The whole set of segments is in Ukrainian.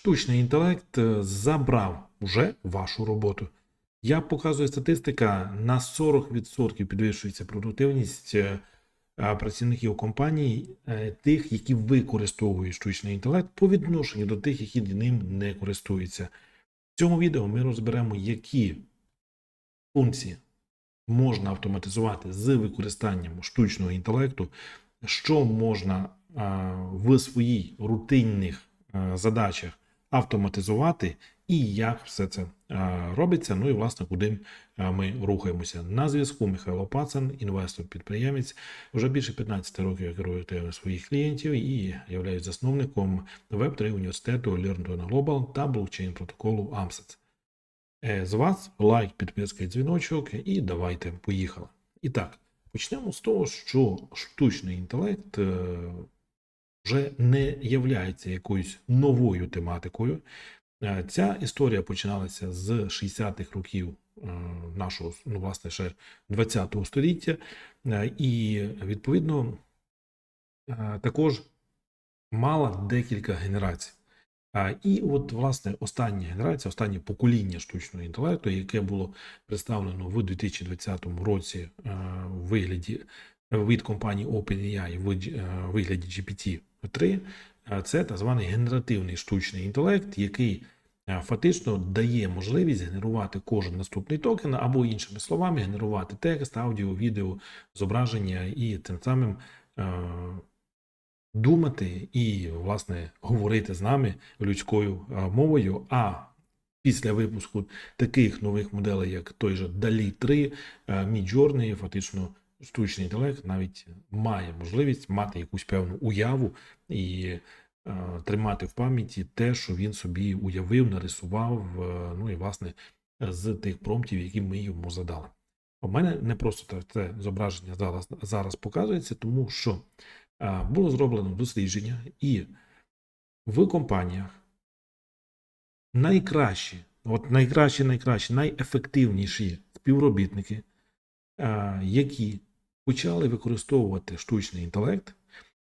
штучний інтелект е, забрав уже вашу роботу. Як показує статистика, на 40% підвищується продуктивність е, працівників компаній, е, тих, які використовують штучний інтелект, по відношенню до тих, які ним не користуються. В цьому відео ми розберемо, які функції можна автоматизувати з використанням штучного інтелекту, що можна в своїй рутинних задачах автоматизувати, і як все це робиться. Ну і власне, куди ми рухаємося. На зв'язку Михайло Пацан, інвестор-підприємець. Вже більше 15 років я керую своїх клієнтів і являюсь засновником Web3 університету Learn Global та блокчейн протоколу AMSAT. Е, З вас лайк, підписка і дзвіночок, і давайте поїхали. І так, почнемо з того, що штучний інтелект е, вже не являється якоюсь новою тематикою. Е, ця історія починалася з 60-х років е, нашого, ну, власне, ще 20-го століття, е, і відповідно також мала декілька генерацій. І от, власне, остання генерація, останнє покоління штучного інтелекту, яке було представлено в 2020 році в вигляді від компанії OpenAI в вигляді GPT Три, е, це так званий генеративний штучний інтелект, який е, фактично дає можливість генерувати кожен наступний токен, або, іншими словами, генерувати текст, аудіо, відео, зображення і тим самим е, думати і, власне, говорити з нами людською мовою. а Після випуску таких нових моделей, як той же DALI 3, Midjourney, фактично штучний інтелект навіть має можливість мати якусь певну уяву і е, тримати в пам'яті те, що він собі уявив, нарисував, е, ну і власне з тих промптів, які ми йому задали. У мене не просто це зображення зараз, зараз показується, тому що а, було зроблено дослідження, і в компаніях найкращі, от найкращі, найкращі, найефективніші співробітники, а, які почали використовувати штучний інтелект,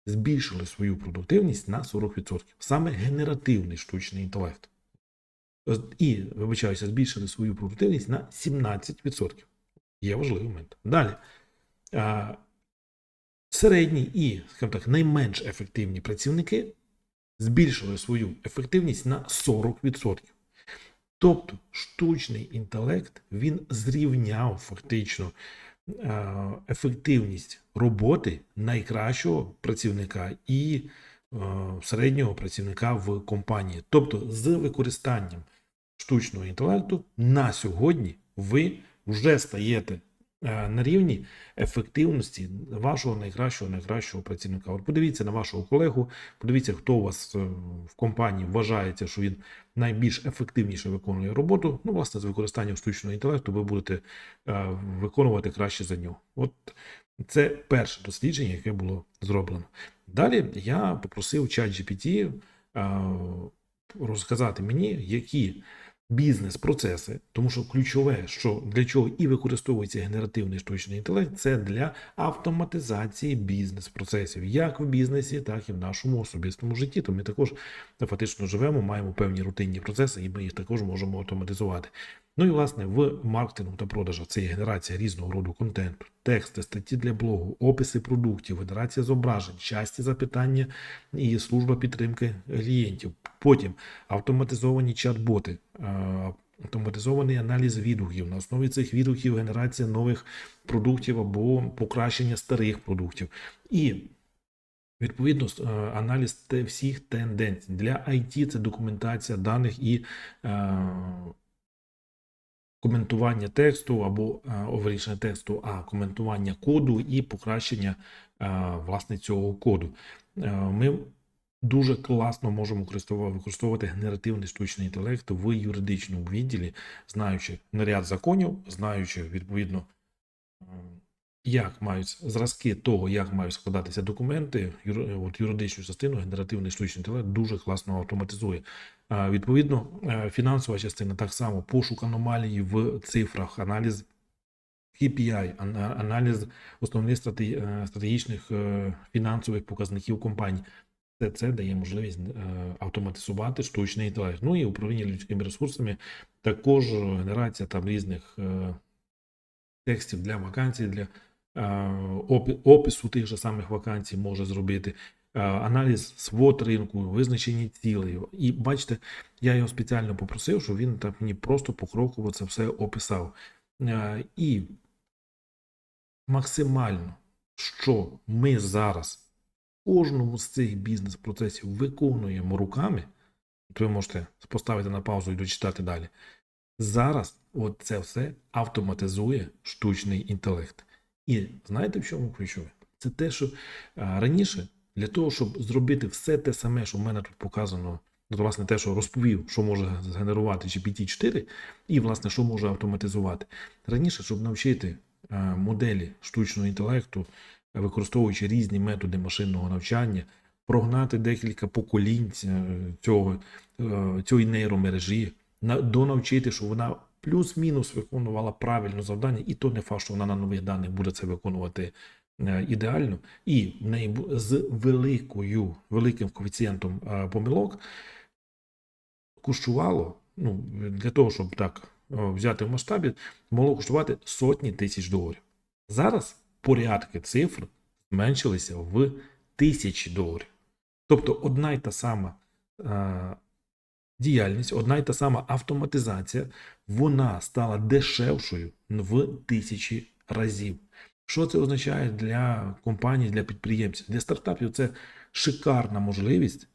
збільшили свою продуктивність на 40%. Саме генеративний штучний інтелект. І, вибачаюся, збільшили свою продуктивність на 17%. Є важливий момент. Далі. Середні і, скажімо так, найменш ефективні працівники збільшили свою ефективність на 40%. Тобто штучний інтелект він зрівняв фактично ефективність роботи найкращого працівника і е, середнього працівника в компанії. Тобто, з використанням штучного інтелекту на сьогодні ви вже стаєте е, на рівні ефективності вашого найкращого найкращого працівника. От подивіться на вашого колегу, подивіться, хто у вас е, в компанії вважається, що він найбільш ефективніше виконує роботу. Ну, власне, з використанням штучного інтелекту ви будете е, виконувати краще за нього. От це перше дослідження, яке було зроблено. Далі я попросив ChatGPT е, розказати мені, які бізнес-процеси, тому що ключове, що для чого і використовується генеративний штучний інтелект, це для автоматизації бізнес-процесів, як в бізнесі, так і в нашому особистому житті. То ми також фактично живемо, маємо певні рутинні процеси, і ми їх також можемо автоматизувати. Ну і власне в маркетингу та продажах це є генерація різного роду контенту, тексти, статті для блогу, описи продуктів, генерація зображень, часті запитання і служба підтримки клієнтів. Потім автоматизовані чат-боти, автоматизований аналіз відгуків. На основі цих відгуків генерація нових продуктів або покращення старих продуктів. І Відповідно, е, аналіз всіх тенденцій. Для IT це документація даних і е, коментування тексту або е, не тексту, а коментування коду і покращення е, власне цього коду. Е, Ми дуже класно можемо використовувати генеративний штучний інтелект в юридичному відділі, знаючи наряд законів, знаючи відповідно. Як мають зразки того, як мають складатися документи, юр- от юридичну частину генеративний штучний інтелект дуже класно автоматизує. Відповідно, е, фінансова частина так само пошук аномалії в цифрах, аналіз KPI, аналіз основних е, стратегічних е, фінансових показників компаній. Це, це дає можливість автоматизувати штучний інтелект. Ну і управління людськими ресурсами, також генерація там різних текстів для вакансій, для опису тих же самих вакансій може зробити. Е, Аналіз свод ринку, визначення цілей. І бачите, я його спеціально попросив, щоб він так мені просто покроково це все описав. Е, І максимально, що ми зараз кожному з цих бізнес-процесів виконуємо руками, то ви можете поставити на паузу і дочитати далі. Зараз от це все автоматизує штучний інтелект. І знаєте, в чому ключове? Це те, що раніше для того, щоб зробити все те саме, що в мене тут показано, ну, то, власне, те, що розповів, що може згенерувати GPT-4, і, власне, що може автоматизувати. Раніше, щоб навчити а, моделі штучного інтелекту, використовуючи різні методи машинного навчання, прогнати декілька поколінь е, цього, е, цієї нейромережі, на- донавчити, щоб вона плюс-мінус виконувала правильно завдання, і то не факт, що вона на нових даних буде це виконувати е, ідеально, і в неї з великою, великим коефіцієнтом е, помилок коштувало, ну, для того, щоб так е, взяти в масштабі, могло коштувати сотні тисяч доларів. Зараз порядки цифр зменшилися в тисячі доларів. Тобто одна й та сама е, діяльність, одна й та сама автоматизація, вона стала дешевшою в тисячі разів. Що це означає для компаній, для підприємців? Для стартапів це шикарна можливість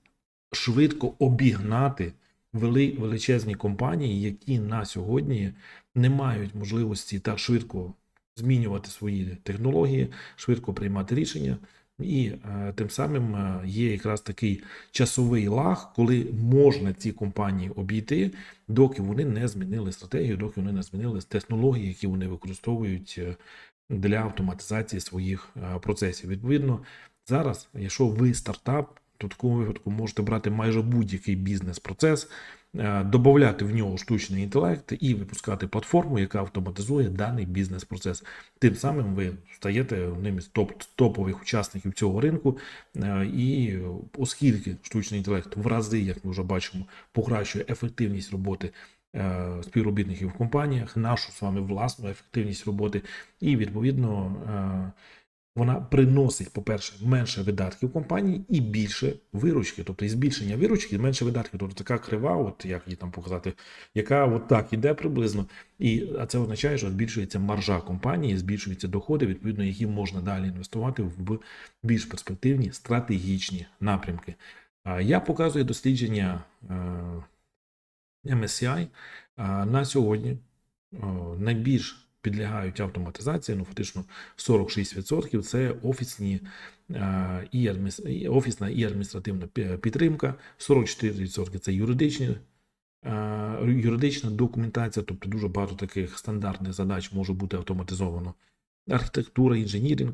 швидко обігнати вели- величезні компанії, які на сьогодні не мають можливості так швидко змінювати свої технології, швидко приймати рішення. І е, тим самим е, є якраз такий часовий лаг, коли можна ці компанії обійти, доки вони не змінили стратегію, доки вони не змінили технології, які вони використовують е, для автоматизації своїх е, процесів. Відповідно, зараз, якщо ви стартап, то в такому випадку можете брати майже будь-який бізнес-процес, е, додати в нього штучний інтелект і випускати платформу, яка автоматизує даний бізнес-процес. Тим самим ви стаєте одним із топ топових учасників цього ринку. Е, І оскільки штучний інтелект в рази, як ми вже бачимо, покращує ефективність роботи співробітників в компаніях, нашу з вами власну ефективність роботи, і відповідно. е, Вона приносить, по-перше, менше видатків компанії і більше виручки. Тобто і збільшення виручки, і менше видатків. Тобто така крива, от як її там показати, яка от так іде приблизно. І а це означає, що збільшується маржа компанії, збільшуються доходи, відповідно, які можна далі інвестувати в більш перспективні стратегічні напрямки. Я показую дослідження е, MSCI на сьогодні найбільш підлягають автоматизації, ну фактично 46% це офісні і офісна і адміністративна підтримка, 44% це юридичні. Юридична документація, тобто дуже багато таких стандартних задач може бути автоматизовано. Архітектура, інженіринг,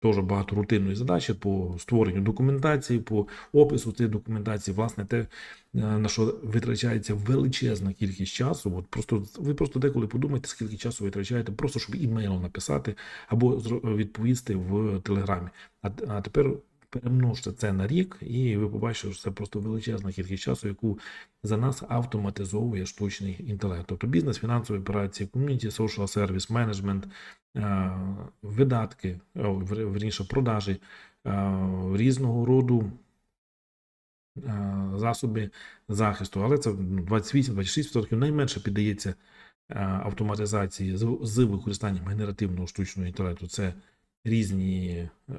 теж багато рутинної задачі по створенню документації, по опису цієї документації, власне, те, е, на що витрачається величезна кількість часу. От просто ви просто деколи подумайте, скільки часу витрачаєте, просто щоб імейл написати або відповісти в телеграмі. А, а тепер перемножте це на рік, і ви побачите, що це просто величезна кількість часу, яку за нас автоматизовує штучний інтелект. Тобто бізнес, фінансові операції, ком'юніті, social сервіс, менеджмент, е, видатки, о, верніше продажі, е, різного роду е, засоби захисту, але це ну, 28-26% найменше піддається е, автоматизації з використанням генеративного штучного інтелекту. Це різні е,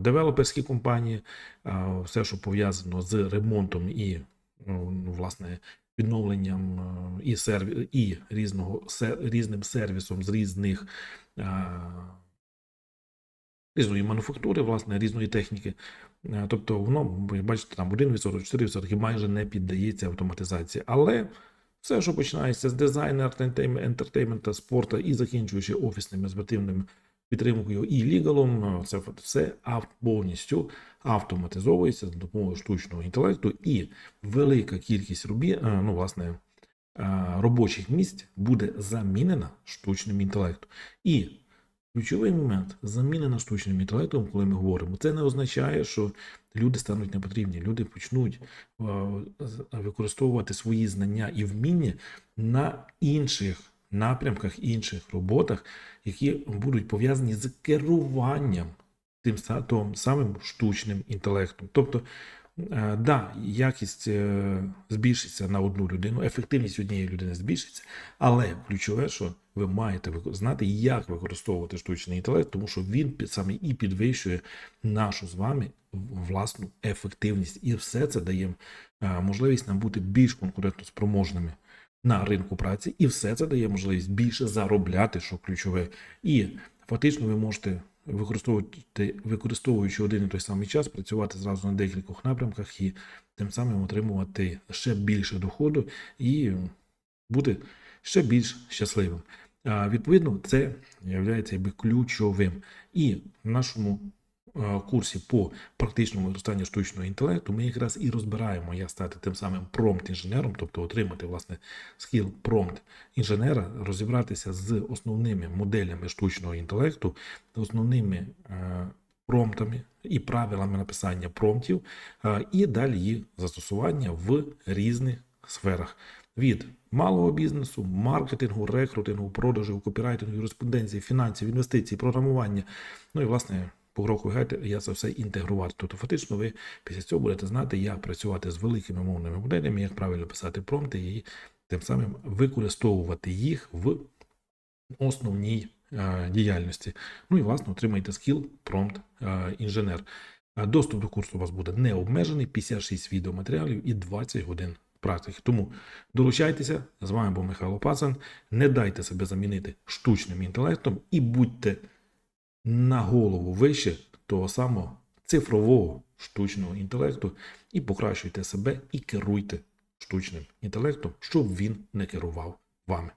девелоперські компанії, е, все, що пов'язано з ремонтом і ну, власне відновленням е, і серві, і різного різним сервісом з різних різної мануфактури, власне, різної техніки. Тобто воно, ви бачите, там 1%, 4% майже не піддається автоматизації. Але все, що починається з дизайну, ентертейм- ентертеймента, спорту і закінчуючи офісними спортивними підтримкою і лігалом, це все повністю автоматизовується за допомогою штучного інтелекту, і велика кількість робі, ну, власне, робочих місць буде замінена штучним інтелектом. І Ключовий момент замінена штучним інтелектом, коли ми говоримо, це не означає, що люди стануть непотрібні. Люди почнуть використовувати свої знання і вміння на інших напрямках, інших роботах, які будуть пов'язані з керуванням тим са- тим самим штучним інтелектом. Тобто, е, да, якість е, збільшиться на одну людину, ефективність однієї людини збільшиться, але ключове, що ви маєте знати, як використовувати штучний інтелект, тому що він саме і підвищує нашу з вами власну ефективність. І все це дає е, можливість нам бути більш конкурентоспроможними на ринку праці, і все це дає можливість більше заробляти, що ключове. І фактично ви можете використовувати, використовуючи один і той самий час, працювати зразу на декількох напрямках і тим самим отримувати ще більше доходу і бути ще більш щасливим. Відповідно, це є ключовим. І в нашому курсі по практичному використанню штучного інтелекту ми якраз і розбираємо, як стати тим самим промпт-інженером, тобто отримати власне скіл промпт-інженера, розібратися з основними моделями штучного інтелекту, основними е, промптами і правилами написання промптів, е, і далі їх застосування в різних сферах. Від малого бізнесу, маркетингу, рекрутингу, продажу, копірайтингу, юриспруденції, фінансів, інвестицій, програмування. Ну і власне покроковий гайд я це все інтегрувати. Тобто, фактично, ви після цього будете знати, як працювати з великими мовними моделями, як правильно писати промпти і тим самим використовувати їх в основній е, діяльності. Ну і власне отримаєте скіл промпт е, інженер. Е, Доступ до курсу у вас буде не обмежений, 56 відеоматеріалів і 20 годин практики. Тому долучайтеся. З вами був Михайло Пацан. Не дайте себе замінити штучним інтелектом і будьте на голову вище того самого цифрового штучного інтелекту і покращуйте себе і керуйте штучним інтелектом, щоб він не керував вами.